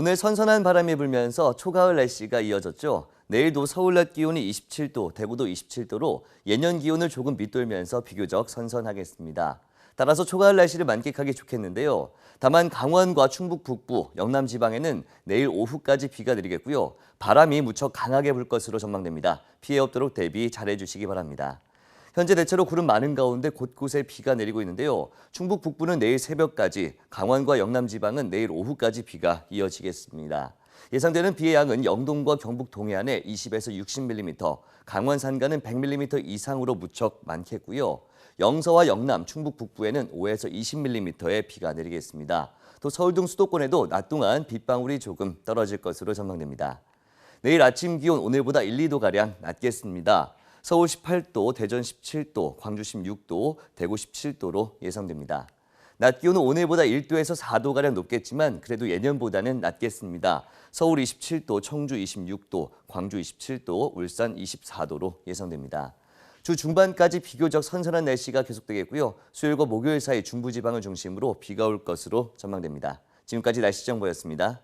오늘 선선한 바람이 불면서 초가을 날씨가 이어졌죠. 내일도 서울 낮 기온이 27도, 대구도 27도로 예년 기온을 조금 밑돌면서 비교적 선선하겠습니다. 따라서 초가을 날씨를 만끽하기 좋겠는데요. 다만 강원과 충북 북부, 영남 지방에는 내일 오후까지 비가 내리겠고요. 바람이 무척 강하게 불 것으로 전망됩니다. 피해 없도록 대비 잘해 주시기 바랍니다. 현재 대체로 구름 많은 가운데 곳곳에 비가 내리고 있는데요. 충북 북부는 내일 새벽까지, 강원과 영남 지방은 내일 오후까지 비가 이어지겠습니다. 예상되는 비의 양은 영동과 경북 동해안에 20에서 60mm, 강원 산간은 100mm 이상으로 무척 많겠고요. 영서와 영남, 충북 북부에는 5에서 20mm의 비가 내리겠습니다. 또 서울 등 수도권에도 낮 동안 빗방울이 조금 떨어질 것으로 전망됩니다. 내일 아침 기온 오늘보다 1, 2도 가량 낮겠습니다. 서울 18도, 대전 17도, 광주 16도, 대구 17도로 예상됩니다. 낮 기온은 오늘보다 1도에서 4도 가량 높겠지만 그래도 예년보다는 낮겠습니다. 서울 27도, 청주 26도, 광주 27도, 울산 24도로 예상됩니다. 주 중반까지 비교적 선선한 날씨가 계속되겠고요. 수요일과 목요일 사이 중부지방을 중심으로 비가 올 것으로 전망됩니다. 지금까지 날씨 정보였습니다.